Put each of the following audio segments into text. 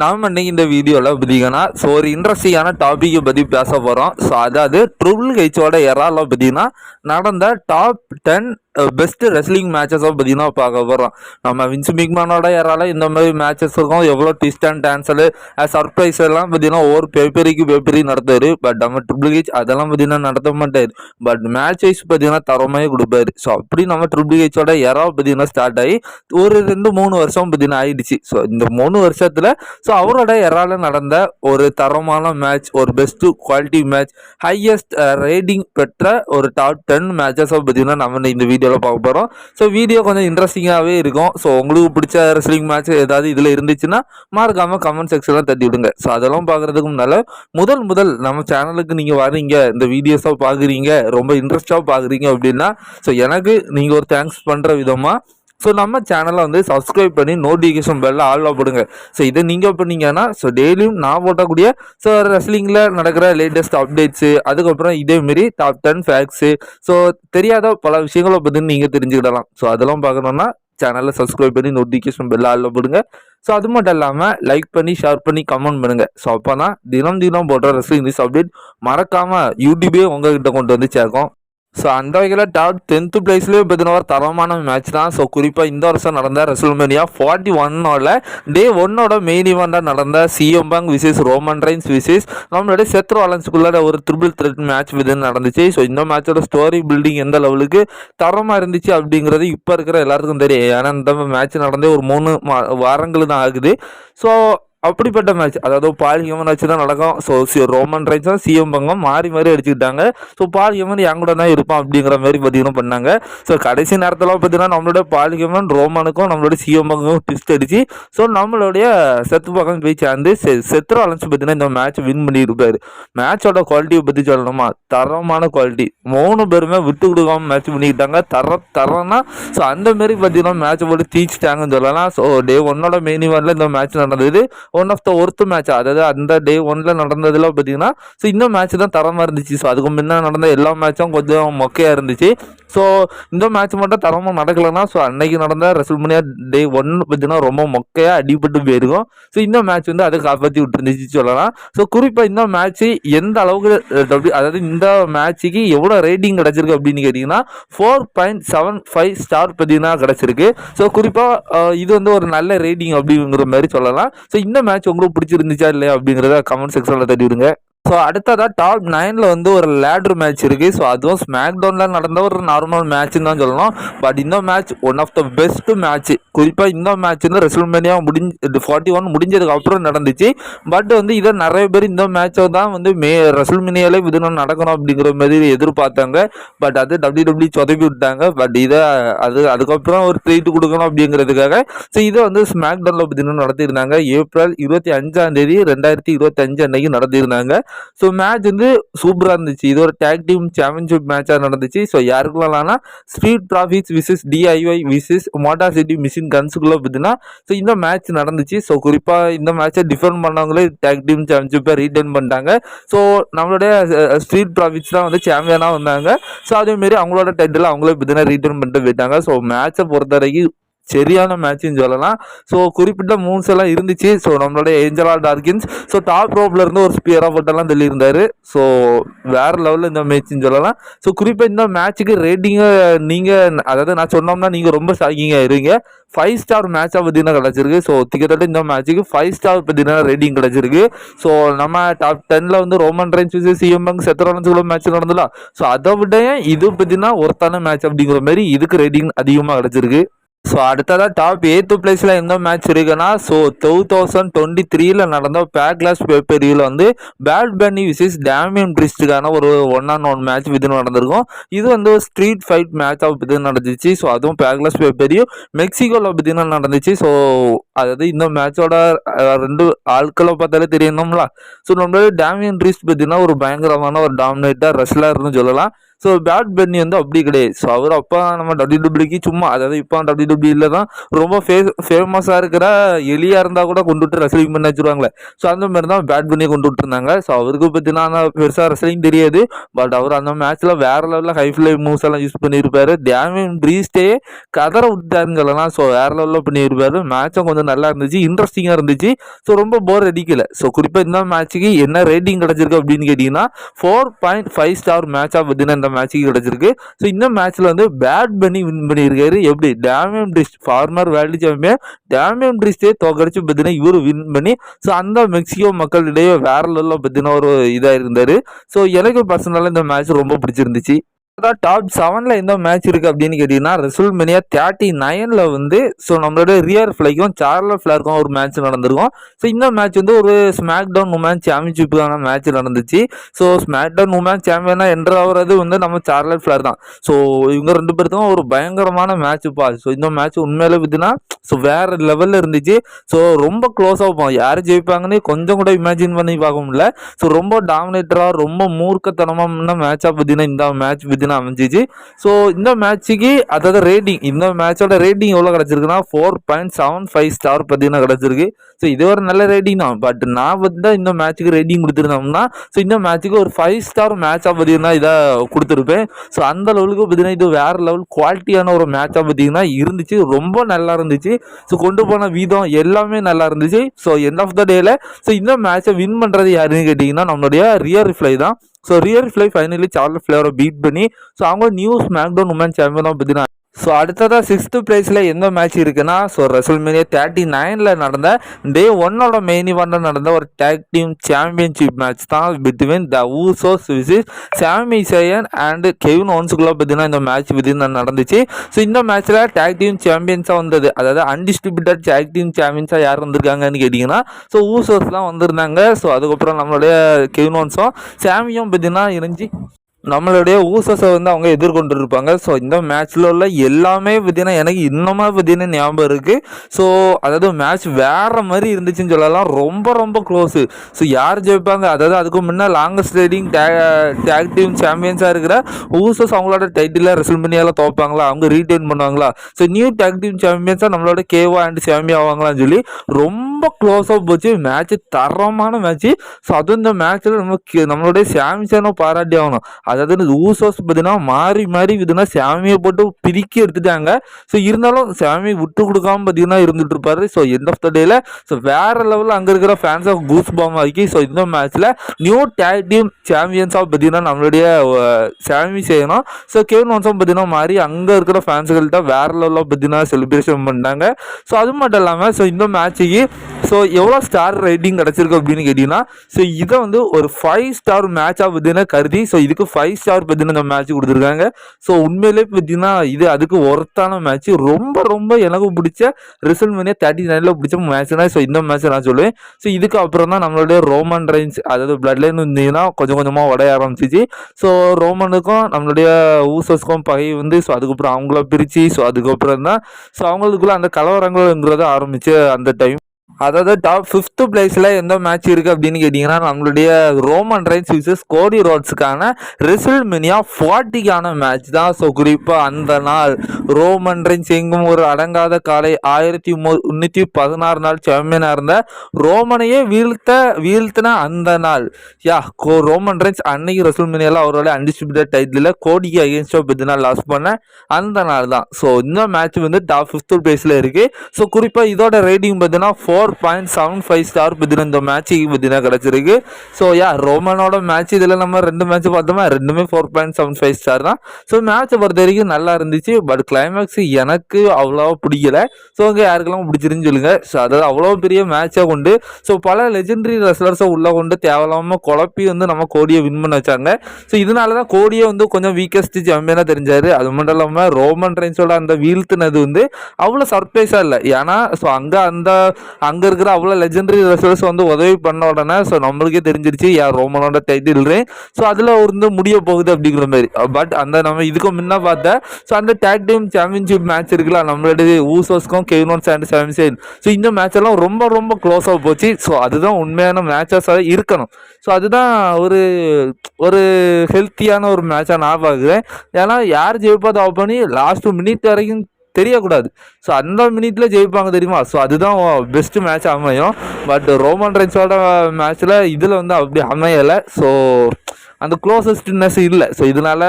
நாம் இன்னைக்கு இந்த வீடியோவில் பார்த்தீங்கன்னா ஸோ ஒரு இன்ட்ரெஸ்டிங்கான டாப்பிக்கை பற்றி பேச போகிறோம் ஸோ அதாவது ட்ரிபிள் ஹெச்சோட எறால பார்த்தீங்கன்னா நடந்த டாப் டென் பெஸ்ட் ரெஸ்லிங் மேட்சஸை பார்த்தீங்கன்னா பார்க்க போகிறோம் நம்ம வின்ஸ் மிக்மேனோட எறால இந்த மாதிரி மேட்சஸ் இருக்கும். எவ்வளோ ட்விஸ்ட் அண்ட் டான்ஸலு சர்ப்ரைஸ் எல்லாம் பார்த்தீங்கன்னா ஒவ்வொரு பேப்பரிக்கு பேப்பரி நடத்துவார். பட் நம்ம ட்ரிபிள் ஹெச் அதெல்லாம் பார்த்தீங்கன்னா நடத்த மாட்டார். பட் மேட்ச் வைஸ் பார்த்தீங்கன்னா தரமாகவே கொடுப்பாரு. ஸோ அப்படி நம்ம ட்ரிபிள் ஹெச்சோட எரா பார்த்தீங்கன்னா ஸ்டார்ட் ஆகி ஒரு ரெண்டு மூணு வருஷம் பார்த்தீங்கன்னா ஆயிடுச்சு. ஸோ இந்த மூணு வருஷத்தில் ஸோ அவரோட எறால நடந்த ஒரு தரமான மேட்ச் ஒரு best quality match highest rating பெற்ற ஒரு டாப் டென் மேட்சஸை பார்த்தீங்கன்னா நம்ம இந்த வீடியோவில் பார்க்க போகிறோம் ஸோ வீடியோ கொஞ்சம் இன்ட்ரெஸ்டிங்காகவே இருக்கும். ஸோ உங்களுக்கு பிடிச்ச ரெஸ்லிங் மேட்ச் ஏதாவது இதில் இருந்துச்சுன்னா மறக்காமல் கமெண்ட் செக்ஷனில் தட்டி விடுங்க. ஸோ அதெல்லாம் பார்க்குறதுக்கு முன்னால் முதல் முதல் நம்ம சேனலுக்கு நீங்கள் வரீங்க இந்த வீடியோஸாக பார்க்குறீங்க ரொம்ப இன்ட்ரெஸ்டாக பார்க்குறீங்க அப்படின்னா ஸோ எனக்கு நீங்கள் ஒரு தேங்க்ஸ் பண்ணுற விதமாக ஸோ நம்ம சேனலை வந்து சப்ஸ்கிரைப் பண்ணி நோட்டிஃபிகேஷன் பெல்ல ஆளில் போடுங்க. ஸோ இதை நீங்கள் பண்ணீங்கன்னா ஸோ டெய்லியும் நான் போட்டக்கூடிய ஸோ ரெஸ்லிங்கில் நடக்கிற லேட்டஸ்ட் அப்டேட்ஸு அதுக்கப்புறம் இதேமாரி டாப் டென் ஃபேக்ட்ஸு ஸோ தெரியாத பல விஷயங்களை பற்றி நீங்கள் தெரிஞ்சுக்கிடலாம். ஸோ அதெல்லாம் பார்க்கணுன்னா சேனலை சப்ஸ்கிரைப் பண்ணி நோட்டிஃபிகேஷன் பெல்ல ஆளில் போடுங்க. ஸோ அது மட்டும் இல்லாமல் லைக் பண்ணி ஷேர் பண்ணி கமெண்ட் பண்ணுங்கள் ஸோ அப்போ தான் தினம் தினம் போடுற ரெஸ்லிங் நியூஸ் அப்டேட் மறக்காமல் யூடியூபே உங்ககிட்ட கொண்டு வந்து சேர்க்கும். ஸோ அந்த வகையில் டாப் டென்த்து பிளேஸ்லேயே பார்த்தீங்கன்னா ஒரு தரமான மேட்ச் தான். ஸோ குறிப்பாக இந்த வருஷம் நடந்த ரெசல்மேனியா ஃபார்ட்டி ஒன்னோட டே ஒன்னோட மெயின் ஈவெண்ட்டாக நடந்த CM versus Roman Reigns versus நம்மளுடைய செத்ரு அலன்ஸுக்குள்ள ஒரு ட்ரிபிள் த்ரெட் மேட்ச் இது நடந்துச்சு. ஸோ இந்த மேட்சோட ஸ்டோரி பில்டிங் எந்த லெவலுக்கு தரமாக இருந்துச்சு அப்படிங்கிறது இப்போ இருக்கிற எல்லாருக்கும் தெரியும். ஏன்னா இந்த மேட்ச் நடந்தே ஒரு மூணு மா- வாரங்கள் தான் ஆகுது. ஸோ அப்படிப்பட்ட மேட்ச் அதாவது பால் ஹியூமன் வச்சு தான் நடக்கும். ஸோ ரோமன் ரைன்ஸும் சிஎம் பங்கம் மாறி மாறி அடிச்சுக்கிட்டாங்க. ஸோ பால் ஹியூமன் என் கூட தான் இருப்பான் அப்படிங்கிற மாதிரி பார்த்தீங்கன்னா பண்ணாங்க. ஸோ கடைசி நேரத்தில் பார்த்தீங்கன்னா நம்மளோட பால் ஹியூமன் ரோமனுக்கும் நம்மளோட சிஎம் பங்கமும் ட்விஸ்ட் அடிச்சு ஸோ நம்மளுடைய செத்து பக்கம் போய் சேர்ந்து செ செத்ரு அலன்ஸ் பார்த்தீங்கன்னா இந்த மேட்ச் வின் பண்ணியிருக்காரு மேட்சோட குவாலிட்டியை பற்றி சொல்லணுமா? தரமான குவாலிட்டி மூணு பேருமே விட்டு கொடுக்காம மேட்ச் பண்ணிக்கிட்டாங்க. தர தரம்னா ஸோ அந்த மாரி பார்த்தீங்கன்னா மேட்ச் போட்டு தீச்சிட்டாங்கன்னு சொல்லலாம். ஸோ டே ஒன்னோட மெயின் இவெண்ட்டில் இந்த மேட்ச் நடந்தது. One of the worth match அதாவது அந்த டே ஒன்ல நடந்ததுல பார்த்தீங்கன்னா ஸோ இந்த மேட்ச் தான் தரமாக இருந்துச்சு. ஸோ அதுக்கு முன்ன நடந்த எல்லா மேட்சும் கொஞ்சம் மொக்கையாக இருந்துச்சு. ஸோ இந்த மேட்ச் மட்டும் தரமாக நடக்கலைன்னா ஸோ அன்னைக்கு நடந்த ரெசல்மனியா டே ஒன் பார்த்தீங்கன்னா ரொம்ப மொக்கையாக அடிபட்டு போயிருக்கும். ஸோ இந்த மேட்ச் வந்து அதை காப்பாற்றி விட்டுருந்துச்சு சொல்லலாம். ஸோ குறிப்பாக இந்த மேட்ச் எந்த அளவுக்கு அதாவது இந்த மேட்ச்சுக்கு எவ்வளோ ரேட்டிங் கிடச்சிருக்கு அப்படின்னு கேட்டிங்கன்னா four point seven five star பார்த்தீங்கன்னா கிடச்சிருக்கு. ஸோ குறிப்பாக இது வந்து ஒரு நல்ல ரேட்டிங் அப்படிங்கிற மாதிரி சொல்லலாம். ஸோ இந்த மேட்ச் உங்களுக்கு பிடிச்சிருந்துச்சா இல்லையா அப்படிங்கிறத கமெண்ட் செக்ஷனில் தட்டி விடுங்க ஸோ அடுத்ததாக டாப் நைனில் வந்து ஒரு லேட்ரு மேட்ச் இருக்குது ஸோ அதுவும் ஸ்மாக் டவுனில் நடந்த ஒரு நார்மல் மேட்ச்னு தான் சொல்லணும். பட் இந்த match one of the best match குறிப்பாக இந்த மேட்ச் வந்து ரெசல்மேனியா முடிஞ்சு ஃபார்ட்டி ஒன் முடிஞ்சதுக்கு அப்புறம் நடந்துச்சு. பட் வந்து இதை நிறைய பேர் இந்த மேட்சை தான் வந்து மே ரெசல்மேனியாலே விதனம் நடக்கணும் அப்படிங்கிற மாதிரி எதிர்பார்த்தாங்க. பட் அது டபிள்யூ டபிள்யூ சொதப்பி விட்டாங்க. பட் இதை அது அதுக்கப்புறம் ஒரு ட்ரீட் கொடுக்கணும் அப்படிங்கிறதுக்காக. ஸோ இதை வந்து ஸ்மாக் டவுனில் பார்த்தீங்கன்னா நடத்தியிருந்தாங்க. ஏப்ரல் இருபத்தி அஞ்சாம் தேதி ரெண்டாயிரத்தி இருபத்தஞ்சு அன்னைக்கு நடத்தியிருந்தாங்க. ஸோ மேட்ச் வந்து சூப்பராக இருந்துச்சு. இது ஒரு டேக் டீம் சாம்பியன்ஷிப் மேட்சாக நடந்துச்சு. So யாருக்குள்ளனா street profits versus DIY versus Motor City Machine கன்ஸுக்குள்ளே பார்த்தீங்கன்னா ஸோ இந்த மேட்ச் நடந்துச்சு. ஸோ குறிப்பாக இந்த மேட்சை டிஃபெண்ட் பண்ணவங்களே டேக் டீம் சாம்பியன்ஷிப்பை ரீட்டைன் பண்ணிட்டாங்க. ஸோ நம்மளுடைய ஸ்ட்ரீட் ப்ராஃபிட்ஸ் தான் வந்து சாம்பியனாக வந்தாங்க. ஸோ அதேமாரி அவங்களோட டைட்டில் அவங்களே பார்த்தீங்கன்னா ரீட்டைன் பண்ணிட்டு போயிட்டாங்க. ஸோ மேட்சை பொறுத்த வரைக்கும் சரியான மேட்ச்னு சொல்லலாம். ஸோ குறிப்பிட்ட மூவ்ஸ் எல்லாம் இருந்துச்சு. ஸோ நம்மளோட ஏஞ்சலா டார்கின்ஸ் ஸோ டாப் ரோப்ல இருந்து ஒரு ஸ்பியரா போட்டெல்லாம் தள்ளியிருந்தாரு. ஸோ வேற லெவலில் இந்த மேட்ச்னு சொல்லலாம். ஸோ குறிப்பாக இந்த மேட்ச்சுக்கு ரேட்டிங்கை நீங்கள் அதாவது நான் சொன்னோம்னா நீங்கள் ரொம்ப ஷாக்கிங்காக இருங்க ஃபைவ் ஸ்டார் மேட்சாக பார்த்தீங்கன்னா கிடச்சிருக்கு. ஸோ கிட்டத்தட்ட இந்த மேட்ச்சுக்கு ஃபைவ் ஸ்டார் பார்த்தீங்கன்னா ரேட்டிங் கிடச்சிருக்கு. ஸோ நம்ம டாப் டென்னில் வந்து ரோமன் ரைன்ஸ் சிஎம் பேங்க் செத்தரோன்ஸுக்குள்ள மேட்ச் நடந்துலாம் ஸோ அதை விட இது பார்த்தீங்கன்னா ஒருத்தான மேட்ச் அப்படிங்கிற மாதிரி இதுக்கு ரேட்டிங் அதிகமாக கிடச்சிருக்கு. ஸோ அடுத்ததாக டாப் எய்த்து பிளேஸில் எந்த மேட்ச் இருக்குன்னா ஸோ டூ தௌசண்ட் டுவெண்ட்டி த்ரீல நடந்த பேக்லாஸ் பேப்பரியில் வந்து பேட் பண்ணி விசிஸ் டேமியன் பிரிஸ்டுக்கான ஒரு ஒன் ஆன் ஒன் மேட்ச் இது நடந்திருக்கும். இது வந்து ஒரு ஸ்ட்ரீட் ஃபைட் மேட்ச் பற்றி நடந்துச்சு. ஸோ அதுவும் பேக்லாஸ் பேப்பரியும் மெக்சிகோவில் பார்த்தீங்கன்னா நடந்துச்சு. ஸோ அதாவது இந்த மேட்சோட ரெண்டு ஆட்களை பார்த்தாலே தெரியணும்ல. ஸோ நம்மளோட டேமியன் பிரிஸ்ட் பார்த்தீங்கன்னா ஒரு பயங்கரமான ஒரு டாமினேட்டாக ரெஸ்லர்னு சொல்லலாம். ஸோ பேட் பென்னி வந்து அப்படி கிடையாது. ஸோ அவர் அப்போ நம்ம டபிள்யூடபிள்யூக்கு சும்மா அதாவது இப்போ டபிள்யூடபிள்யூல தான் ரொம்ப ஃபே ஃபேமஸாக இருக்கிற எலியாக இருந்தால் கூட கொண்டு விட்டு ரெஸ்லிங் பண்ண வச்சுருவாங்களே. ஸோ அந்த மாதிரி தான் பேட் பண்ணி கொண்டு விட்டுருந்தாங்க. ஸோ அவருக்கு பார்த்தீங்கன்னா பெருசாக ரெஸ்லிங் தெரியாது. பட் அவர் அந்த மேட்ச்சில் வேறு லெவலில் ஹை ஃப்ளை மூவ்ஸ் எல்லாம் யூஸ் பண்ணியிருப்பாரு டேமின் ப்ரீஸ்டே கதற விட்டாருங்கலாம் ஸோ வேறு லெவலில் பண்ணியிருப்பாரு மேட்சும் கொஞ்சம் நல்லா இருந்துச்சு. இன்ட்ரெஸ்டிங்காக இருந்துச்சு. ஸோ ரொம்ப போர் அடிக்கலை. ஸோ குறிப்பாக இந்த மேட்ச்சுக்கு என்ன ரேட்டிங் கிடச்சிருக்கு அப்படின்னு கேட்டிங்கன்னா ஃபோர் பாயிண்ட் ஃபைவ் ஸ்டார் மேட்சாக பார்த்தீங்கன்னா இந்த மேட்ச்சுக்கு கிடச்சிருக்கு. ஸோ இந்த மேட்ச்சில் வந்து பேட் பண்ணி வின் பண்ணியிருக்காரு. எப்படி? Damian டிஸ்ட் former world champion Damian டிஸ்டே தோக்கடிச்சு பார்த்தீங்கன்னா இவர் வின் பண்ணி ஸோ அந்த மெக்சிகோ மக்களிடையே வேற லெவலில் பார்த்தீங்கன்னா ஒரு இதாக இருந்தார் ஸோ எனக்கு பர்சனலாக இந்த மேட்ச் ரொம்ப பிடிச்சிருந்துச்சு. அதான் டாப் செவனில் எந்த மேட்ச் இருக்குது அப்படின்னு கேட்டிங்கன்னா ரெசுல் மெனியா தேர்ட்டி நைனில் வந்து ஸோ நம்மளோட ரியர் ஃப்ளைக்கும் சார்லர் ஃப்ளாருக்கும் ஒரு மேட்ச் நடந்திருக்கும். ஸோ இந்த மேட்ச் வந்து ஒரு ஸ்மாக் டவுன் உமேன் சாம்பியன்ஷிப்புக்கான மேட்ச் நடந்துச்சு ஸோ ஸ்மாக் டவுன் உமேன் சாம்பியனாக என்றாவது வந்து நம்ம சார்லர் ஃப்ளார் தான். ஸோ இவங்க ரெண்டு பேருக்கும் ஒரு பயங்கரமான மேட்ச்சுப்பா ஸோ இந்த மேட்ச் உண்மையிலே பார்த்தீங்கன்னா ஸோ வேறு லெவலில் இருந்துச்சு. ஸோ ரொம்ப க்ளோஸாக போகும் யார் ஜெயிப்பாங்கன்னு கொஞ்சம் கூட இமேஜின் பண்ணி பார்க்க முடியல. ஸோ ரொம்ப டாமினேட்டராக ரொம்ப மூர்க்கத்தனமான மேட்சாக பார்த்தீங்கன்னா இந்த மேட்ச் மேட்ச்னு அமைஞ்சிச்சு. ஸோ இந்த மேட்ச்சுக்கு அதாவது ரேட்டிங் இந்த மேட்சோட ரேட்டிங் எவ்வளோ கிடச்சிருக்குன்னா four point seven five star பார்த்தீங்கன்னா கிடச்சிருக்கு. ஸோ இது ஒரு நல்ல ரேட்டிங் தான். பட் நான் வந்து இந்த மேட்ச்சுக்கு ரேட்டிங் கொடுத்துருந்தோம்னா ஸோ இந்த மேட்ச்சுக்கு ஒரு ஃபைவ் ஸ்டார் மேட்சாக பார்த்தீங்கன்னா இதை கொடுத்துருப்பேன். ஸோ அந்த லெவலுக்கு பார்த்தீங்கன்னா இது வேறு லெவல் குவாலிட்டியான ஒரு மேட்சாக பார்த்தீங்கன்னா இருந்துச்சு. ரொம்ப நல்லா இருந்துச்சு. ஸோ கொண்டு போன வீதம் எல்லாமே நல்லா இருந்துச்சு. ஸோ எண்ட் ஆஃப் த டேல ஸோ இந்த மேட்சை வின் பண்ணுறது யாருன்னு கேட்டிங்கன்னா நம்மளுடைய ரியர் ரிஃப்ளை தான். So Rhea Ripley finally Charlotte ஃப்ளேவரை beat பண்ணி ஸோ அவங்க நியூ ஸ்மாக் டவுன் உமன் சாம்பியனாக பார்த்தீங்கன்னா ஸோ அடுத்ததாக சிக்ஸ்த்து ப்ரைஸில் எந்த மேட்ச் இருக்குன்னா ஸோ ரெசல்மேனியா தேர்ட்டி நைனில் நடந்த டே ஒன்னோட மெயின் இவெண்ட்டில் நடந்த ஒரு டேக் டீம் சாம்பியன்ஷிப் மேட்ச் தான் between the Usos versus Sami Zayn and Kevin ஒன்ஸுக்குள்ள பார்த்தீங்கன்னா இந்த மேட்ச் பார்த்தீங்கன்னா நடந்துச்சு. ஸோ இந்த மேட்ச்சில் டேக் டீம் சாம்பியன்ஸாக வந்தது. அதாவது அன்டிஸ்ட்ரிபியூட்டர் டேக் டீம் சாம்பியன்ஸாக யார் வந்திருக்காங்கன்னு கேட்டிங்கன்னா ஸோ ஊசோஸ்லாம் வந்திருந்தாங்க. ஸோ அதுக்கப்புறம் நம்மளுடைய கெவின் ஒன்ஸும் சாமியும் பார்த்தீங்கன்னா இருந்துச்சு நம்மளுடைய ஊசஸை வந்து அவங்க எதிர்கொண்டு இருப்பாங்க ஸோ இந்த மேட்ச்சில் உள்ள எல்லாமே பார்த்தீங்கன்னா எனக்கு இன்னமும் பார்த்தீங்கன்னா ஞாபகம் இருக்குது ஸோ அதாவது மேட்ச் வேற மாதிரி இருந்துச்சுன்னு சொல்லலாம். ரொம்ப ரொம்ப க்ளோஸு ஸோ யார் ஜெயிப்பாங்க? அதாவது அதுக்கு முன்னே லாங்கஸ்ட் ரைடிங் டேக் டீம் சாம்பியன்ஸாக இருக்கிற ஊசஸ் அவங்களோட டைட்டிலாக ரெசல் ரெசல்மனியால் தோப்பாங்களா? அவங்க ரீட்டைன் பண்ணுவாங்களா? ஸோ நியூ டேக் டீம் சாம்பியன்ஸாக நம்மளோட கேவா அண்ட் சாமி ஆவாங்களான்னு சொல்லி ரொம்ப க்ளோஸாக போச்சு. மேட்ச் தரமான மேட்ச்சு ஸோ அதுவும் இந்த மேட்ச்சில் நம்ம கே- நம்மளுடைய சாம்சனை பாராட்டி ஆகணும். அதாவது இந்த ஊசோஸ் பார்த்தீங்கன்னா மாறி மாறி இதுனா சாமியை போட்டு பிரிக்கி எடுத்துட்டாங்க. ஸோ இருந்தாலும் சாமியை விட்டு கொடுக்காம பார்த்தீங்கன்னா இருந்துட்டு இருப்பாரு. ஸோ எண்ட் ஆஃப் த டேல ஸோ வேற லெவலில் அங்கே இருக்கிற ஃபேன்ஸ் ஆஃப் கூஸ் பாம் ஆக்கி ஸோ இந்த மேட்ச்சில் நியூ டேக் டீம் சாம்பியன்ஸாக பார்த்தீங்கன்னா நம்மளுடைய சாமி செய்யணும். ஸோ கேவன் வம்சம் பார்த்தீங்கன்னா மாறி அங்கே இருக்கிற ஃபேன்ஸுகள்கிட்ட வேற லெவலில் பார்த்தீங்கன்னா செலிப்ரேஷன் பண்ணாங்க ஸோ அது மட்டும் இல்லாமல் ஸோ இந்த மேட்ச்சுக்கு ஸோ எவ்வளோ ஸ்டார் ரேட்டிங் கிடச்சிருக்கு அப்படின்னு கேட்டிங்கன்னா ஸோ இதை வந்து ஒரு ஃபைவ் ஸ்டார் மேட்சாக பார்த்தீங்கன்னா கருதி ஸோ இதுக்கு ஃபைவ் ஃபைவ் ஸ்டார் பார்த்தீங்கன்னா இந்த மேட்ச் கொடுத்துருக்காங்க. ஸோ உண்மையிலே பார்த்தீங்கன்னா இது அதுக்கு ஒர்த்தான மேட்ச் ரொம்ப ரொம்ப எனக்கு பிடிச்ச ரிசல்ட் மணியாக தேர்ட்டி நைனில் பிடிச்ச மேட்ச்னா ஸோ இந்த மேட்ச் நான் சொல்லுவேன். ஸோ இதுக்கு அப்புறம் தான் நம்மளுடைய ரோமன் ரைன்ஸ் அதாவது பிளட் லைன் இருந்தீங்கன்னா கொஞ்சம் கொஞ்சமாக உடைய ஆரம்பிச்சிச்சு. ஸோ ரோமனுக்கும் நம்மளுடைய ஊசஸ்க்கும் பகை வந்து ஸோ அதுக்கப்புறம் அவங்கள பிரித்து ஸோ அதுக்கப்புறம் தான் ஸோ அவங்களுக்குள்ள அந்த கலவரங்கள்ங்கிறத ஆரம்பிச்சு அந்த டைம் அதாவது டாப் ஃபிஃப்த் பிளேஸில் எந்த மேட்ச் இருக்குது அப்படின்னு கேட்டிங்கன்னா நம்மளுடைய ரோமன் ரைன்ஸ் விசஸ் கோடி ரோட்ஸுக்கான ரிசல்ட் மினியா ஃபார்ட்டிக்கான மேட்ச் தான். ஸோ குறிப்பாக அந்த நாள் ரோமன் ரைன்ஸ் எங்கும் ஒரு அடங்காத காலை ஆயிரத்தி முந்நூற்றி பதினாறு நாள் சாம்பியனாக இருந்த ரோமனையே வீழ்த்த வீழ்த்தின அந்த நாள். யா கோ ரோமன் ரைன்ஸ் அன்னைக்கு ரெசல் மினியாவில் அவரோட அன்டிஸ்ட்ரிபியூட்டட் டைட்டில் கோடிக்கு அகேன்ஸ்டாக நாள் லாஸ் பண்ண அந்த நாள் தான். ஸோ இந்த மேட்ச் வந்து டாப் ஃபிஃப்த் பிளேஸில் இருக்குது ஸோ குறிப்பாக இதோட ரேட்டிங் பார்த்தீங்கன்னா four four point seven five star பார்த்தீங்கன்னா இந்த மேட்ச்சுக்கு பார்த்தீங்கன்னா கிடச்சிருக்கு. ஸோ யா ரோமனோட மேட்ச் இதில் நம்ம ரெண்டு மேட்ச் பார்த்தோமா? ரெண்டுமே four point seven five star தான். ஸோ மேட்ச்சை பொறுத்த வரைக்கும் நல்லா இருந்துச்சு. பட் கிளைமேக்ஸ் எனக்கு அவ்வளோவா பிடிக்கல. ஸோ அங்கே யாருக்கெல்லாம் பிடிச்சிருன்னு சொல்லுங்கள் ஸோ அதாவது அவ்வளோ பெரிய மேட்சாக கொண்டு ஸோ பல லெஜெண்டரி ரெஸ்லர்ஸை உள்ளே கொண்டு தேவையில்லாமல் குழப்பி வந்து நம்ம கோடியை வின் பண்ண வச்சாங்க. ஸோ இதனால தான் கோடியை வந்து கொஞ்சம் வீக்கஸ்ட் சாம்பியனாக தெரிஞ்சார். அது மட்டும் இல்லாமல் ரோமன் ரைன்ஸோட அந்த வீழ்த்தினது வந்து அவ்வளோ சர்ப்ரைஸாக இல்லை. ஏன்னா ஸோ அங்கே அந்த அங்கே இருக்கிற அவ்வளோ லெஜெண்டரி ரெஸ்லர்ஸ் வந்து உதவி பண்ண உடனே ஸோ நம்மளுக்கே தெரிஞ்சிருச்சு யார் ரோமனோட டைட்டில் ஸோ அதில் வந்து முடிய போகுது அப்படிங்கிற மாதிரி. Uh, பட் அந்த நம்ம இதுக்கு முன்ன பார்த்தா ஸோ அந்த டேக் டீம் சாம்பியன்ஷிப் மேட்ச் இருக்குல்ல நம்மளுடைய ஊசோஸ்க்கும் Kevin Owens and Sami Zayn so இந்த மேட்ச் எல்லாம் ரொம்ப ரொம்ப க்ளோஸாக போச்சு. ஸோ அதுதான் உண்மையான மேட்சஸாக இருக்கணும். ஸோ அதுதான் ஒரு ஒரு ஹெல்த்தியான ஒரு மேட்சாக நான் பார்க்குறேன். ஏன்னா யார் ஜெயிப்பா பண்ணி லாஸ்ட் மினிட் வரைக்கும் தெரியக்கூடாது. ஸோ அந்த மினிட்ல ஜெயிப்பாங்க தெரியுமா? ஸோ அதுதான் பெஸ்ட் மேட்ச் அமையும். பட் ரோமன் ரைன்ஸோட மேட்ச்சில் இதில் வந்து அப்படி அமையலை. ஸோ அந்த க்ளோசஸ்ட்னஸ் இல்லை. ஸோ இதனால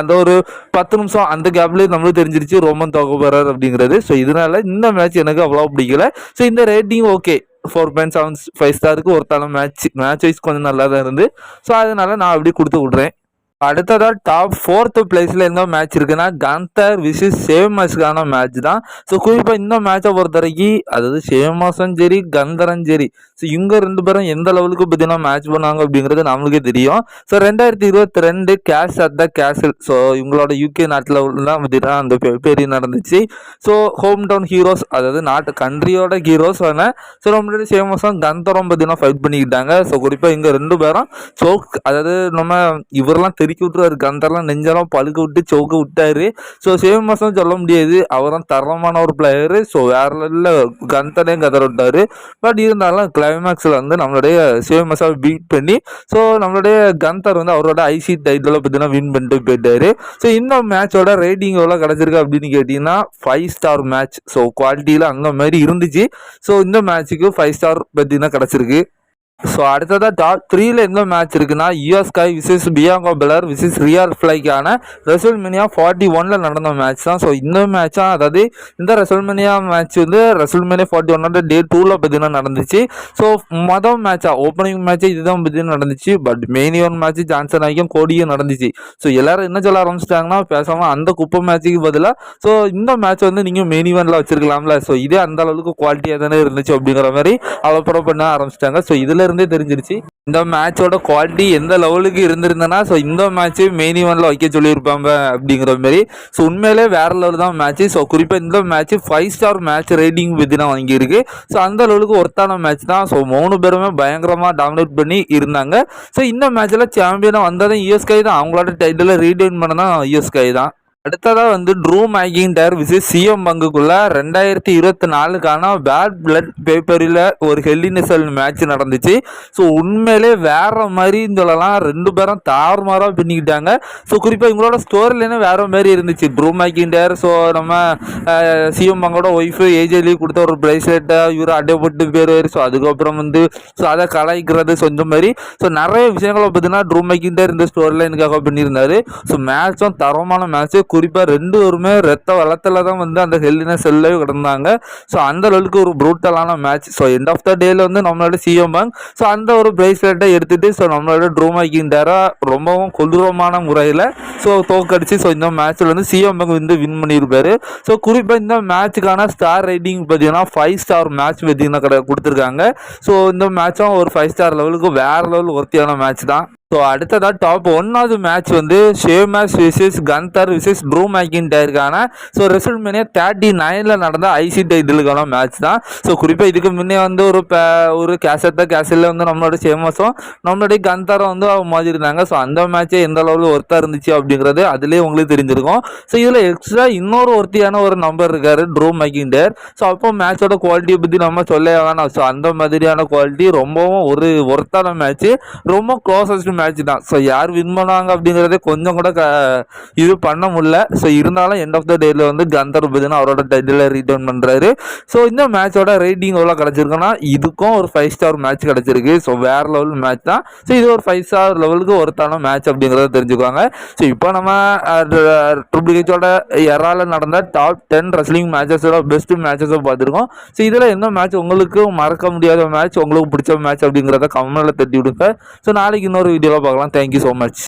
அந்த ஒரு பத்து நிமிஷம் அந்த கேப்லேயே நம்மளுக்கு தெரிஞ்சிருச்சு ரோமன் தோக்க போகிறார் அப்படிங்கிறது. ஸோ இதனால இந்த மேட்ச் எனக்கு அவ்வளோ பிடிக்கல. ஸோ இந்த rating okay four point seven five ஸ்டாருக்கு ஒருத்தான மேட்ச் மேட்ச் வைஸ் கொஞ்சம் நல்லா தான் இருந்து. ஸோ அதனால நான் அப்படி கொடுத்து விட்றேன். அடுத்ததா டாப் ஃபோர்த்து பிளேஸில் எந்த மேட்ச் இருக்குன்னா கந்தர் விசிஸ் சேமஸ்க்கான மேட்ச் தான். ஸோ குறிப்பாக இந்த மேட்சை பொறுத்த வரைக்கும் அதாவது சேமஸும் சரி கந்தரும் சரி. ஸோ இவங்க ரெண்டு பேரும் எந்த லெவலுக்கு பார்த்தீங்கன்னா மேட்ச் பண்ணாங்க அப்படிங்கிறது நம்மளுக்கே தெரியும். ஸோ ரெண்டாயிரத்தி இருபத்தி ரெண்டு Clash at the Castle so இவங்களோட யூகே நாட்டில் தான் பார்த்தீங்கன்னா அந்த பெரிய நடந்துச்சு. ஸோ ஹோம் டவுன் ஹீரோஸ் அதாவது நாட்டு கண்ட்ரியோட ஹீரோஸ் வேணால் ஸோ நம்மளுடைய சேமஸும் கந்தரம் பார்த்தீங்கன்னா ஃபைட் பண்ணிக்கிட்டாங்க. ஸோ குறிப்பாக இங்கே ரெண்டு பேரும் ஸோ அதாவது நம்ம இவரெல்லாம் தெருக்கி விட்டுருவாரு. கந்தர்லாம் நெஞ்செல்லாம் பழுக்க விட்டு சவுக்க விட்டாரு. ஸோ சிவமாசம் சொல்ல முடியாது. அவரும் தரமான ஒரு பிளேயரு ஸோ வேற லெவலில் கந்தனையும் கதற விட்டாரு. பட் இருந்தாலும் கிளைமேக்ஸில் வந்து நம்மளுடைய சிவமாசாவை பீட் பண்ணி ஸோ நம்மளுடைய கந்தர் வந்து அவரோட ஐசி டைட்டில் பார்த்தீங்கன்னா வின் பண்ணிட்டு போயிட்டாரு. ஸோ இந்த மேட்சோட ரேட்டிங் எவ்வளோ கிடச்சிருக்கு அப்படின்னு கேட்டிங்கன்னா ஃபைவ் ஸ்டார் மேட்ச் ஸோ குவாலிட்டியில் அந்த மாதிரி இருந்துச்சு. ஸோ இந்த மேட்ச்சுக்கு ஃபைவ் ஸ்டார் பார்த்தீங்கன்னா கிடச்சிருக்கு. ஸோ அடுத்ததாக டாப் த்ரீல எந்த மேட்ச் இருக்குன்னா யூஎஸ் கை versus Bianca Belair versus Rhea ஃப்ளைக்கான WrestleMania forty ஒனில் நடந்த மேட்ச் தான். ஸோ இந்த மேட்சாக அதாவது இந்த ரெசல்மெனியா மேட்ச் வந்து ரெசல்மெனியா ஃபார்ட்டி ஒன்னோட டே டூவில் பார்த்தீங்கன்னா நடந்துச்சு. ஸோ மொதல் மேட்சாக ஓப்பனிங் மேட்ச்சே இதுதான் பார்த்தீங்கன்னா நடந்துச்சு. But main one match Johnson ஆகியும் கோடியும் நடந்துச்சு. ஸோ எல்லாரும் என்ன சொல்ல ஆரம்பிச்சிட்டாங்கன்னா பேசாமல் அந்த குப்பை மேட்ச்சுக்கு பதிலாக ஸோ இந்த மேட்ச் வந்து நீங்கள் மெயின் ஈவெண்ட்டில் வச்சிருக்கலாம்ல. ஸோ இதே அந்த அளவுக்கு குவாலிட்டியாக தானே இருந்துச்சு அப்படிங்கிற மாதிரி அலப்படம் பண்ண ஆரம்பிச்சிட்டாங்க. ஸோ இதில் இருந்தே தெரிஞ்சிருச்சு. இந்த மேட்சோட குவாலிட்டி எந்த லெவலுக்கு இருந்திருந்தனா ஸோ இந்த மேட்ச்சு மெயின் ஈவெண்ட்டில் வைக்க சொல்லியிருப்பாங்க அப்படிங்கிற மாதிரி. ஸோ உண்மையிலே வேற லெவல் தான் மேட்ச் ஸோ குறிப்பாக இந்த match five star match rating பற்றினா வாங்கியிருக்கு. ஸோ அந்த லெவலுக்கு ஒருத்தான மேட்ச் தான். ஸோ மூணு பேருமே பயங்கரமாக டாமினேட் பண்ணி இருந்தாங்க. ஸோ இந்த மேட்ச்சில் சாம்பியனாக வந்ததும் யூஎஸ்கை தான். அவங்களோட டைட்டில் ரீடைன் பண்ணதான் யூஎஸ்கை தான். அடுத்ததாக வந்து ட்ரூ மேக்கின்டர் விசிஸ் சிஎம் பங்குக்குள்ள ரெண்டாயிரத்தி இருபத்தி நாலுக்கான பேட் பிளட் பேப்பரில் ஒரு ஹெல்லினிசல் மேட்ச் நடந்துச்சு. ஸோ உண்மையிலே வேற மாதிரி சொல்லலாம். ரெண்டு பேரும் தாறுமாறாக பின்னிக்கிட்டாங்க. ஸோ குறிப்பாக இவங்களோட ஸ்டோரிலேனே வேற மாதிரி இருந்துச்சு? ட்ரூ மேக்கின்டர் ஸோ நம்ம சிஎம் பங்கோட ஒய்ஃபு ஏஜேலி கொடுத்த ஒரு ப்ரைஸ்லெட்டை இவர் அடைப்பட்டு போயிடுவார் ஸோ அதுக்கப்புறம் வந்து ஸோ அதை கலாய்க்கிறது சொந்த மாதிரி. ஸோ நிறைய விஷயங்களை பார்த்தீங்கன்னா ட்ரூ மேக்கின்டர் இந்த ஸ்டோரியில் எனக்காக பண்ணியிருந்தாரு. ஸோ மேட்சும் தரமான மேட்ச்சு குறிப்பாக ரெண்டு பேருமே ரத்த வளத்தில் தான் வந்து அந்த ஹெல்தினஸ் செல்லவே கிடந்தாங்க. ஸோ அந்த அளவுக்கு ஒரு ப்ரூட்டலான match so end of the டேல வந்து நம்மளோட சிஎம் பேங்க் ஸோ அந்த ஒரு பிரேஸ்லெட்டை எடுத்துகிட்டு ஸோ நம்மளோட ட்ரூமாக்கிங் டேரா ரொம்பவும் கொடூரமான முறையில் ஸோ தோக்கடிச்சு ஸோ இந்த மேட்ச்சில் வந்து சிஎம் பேங்க் வந்து வின் பண்ணியிருப்பாரு. ஸோ குறிப்பாக இந்த மேட்ச்சுக்கான ஸ்டார் ரைட்டிங் பார்த்தீங்கன்னா ஃபைவ் ஸ்டார் மேட்ச் பார்த்தீங்கன்னா கடை கொடுத்துருக்காங்க. ஸோ இந்த மேட்சும் ஒரு ஃபைவ் ஸ்டார் லெவலுக்கு வேறு லெவல் ஒர்த்தியான மேட்ச் தான். ஸோ அடுத்ததாக டாப் ஒன்னாவது மேட்ச் வந்து Sheamus versus Gunther versus Drew மேக்கின் டயருக்கான ஸோ ரிசல்ட் மினே தேர்ட்டி நைனில் நடந்த ஐசி டைட்டிலுக்கான மேட்ச் தான். ஸோ குறிப்பாக இதுக்கு முன்னே வந்து ஒரு ஒரு கேசட்ட கேசலில் வந்து நம்மளோட ஃபேமஸும் நம்மளுடைய கந்தாரம் வந்து மோதி இருந்தாங்க. ஸோ அந்த மேட்ச்சே எந்த அளவில் ஒர்த்தாக இருந்துச்சு அப்படிங்கிறது அதுலேயே உங்களுக்கு தெரிஞ்சிருக்கும். ஸோ இதில் எக்ஸ்ட்ரா இன்னொரு ஒருத்தியான ஒரு நம்பர் இருக்கார் ட்ரூ மேக்கிங் டேர் ஸோ அப்போ மேட்சோட குவாலிட்டியை பற்றி நம்ம சொல்ல வேணாம். ஸோ அந்த மாதிரியான குவாலிட்டி ரொம்பவும் ஒரு ஒர்த்தான மேட்ச்சு ரொம்ப க்ளோசஸ்ட் மேட்ச் மேட்ச் தான். ஸோ யார் வின் பண்ணுவாங்க அப்படிங்கிறதே கொஞ்சம் கூட க இது பண்ண முடியல. ஸோ இருந்தாலும் எண்ட் ஆஃப் த டேயில் வந்து கந்தர் பதினா அவரோட டைட்டில் ரீட்டர்ன் பண்ணுறாரு ஸோ இந்த மேட்சோட ரேட்டிங் எவ்வளோ கிடச்சிருக்குன்னா இதுக்கும் ஒரு ஃபைவ் ஸ்டார் மேட்ச் கிடச்சிருக்கு. ஸோ வேறு லெவல் மேட்ச் தான். ஸோ இது ஒரு ஃபைவ் ஸ்டார் லெவலுக்கு ஒருத்தான மேட்ச் அப்படிங்கிறத தெரிஞ்சுக்குவாங்க ஸோ இப்போ நம்ம ட்ரிபிள் எறால நடந்த டாப் டென் ரெஸ்லிங் மேட்சஸோட பெஸ்ட் மேட்சஸை பார்த்துருக்கோம். ஸோ இதில் எந்த மேட்ச் உங்களுக்கு மறக்க முடியாத மேட்ச் உங்களுக்கு பிடிச்ச மேட்ச் அப்படிங்கிறத கமெண்டில் தட்டி விடுங்க. ஸோ நாளைக்கு இன்னொரு வீடியோ வீடியோவில் பார்க்கலாம் தேங்க்யூ ஸோ மச்